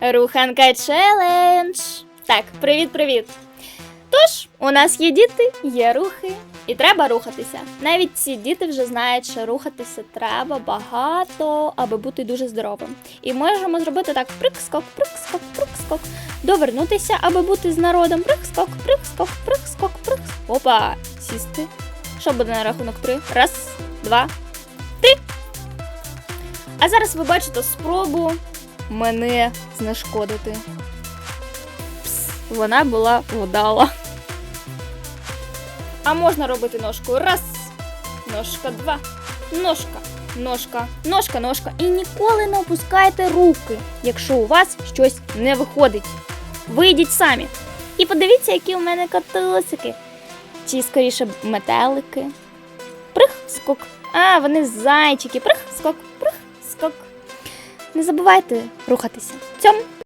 Руханка челендж. Так, привіт-привіт. Тож, у нас є діти, є рухи, і треба рухатися. Навіть ці діти вже знають, що рухатися треба багато, аби бути дуже здоровим. І можемо зробити так: прик-скок, прик-скок, прик-скок. Довернутися, аби бути з народом. Прик-скок, прик-скок, прик-скок, прик Опа! Сісти. Що буде на рахунок три? Раз, два, три. А зараз ви бачите спробу мене знешкодити. Пс, вона була вдала. А можна робити ножкою. Раз, ножка, два, ножка, ножка, ножка, ножка. І ніколи не опускайте руки, якщо у вас щось не виходить. Вийдіть самі. І подивіться, які у мене котусики. Чи скоріше метелики. Прих, скок. А, вони зайчики. Прих, скок, прих, скок. Не забувайте рухатися. Цьом.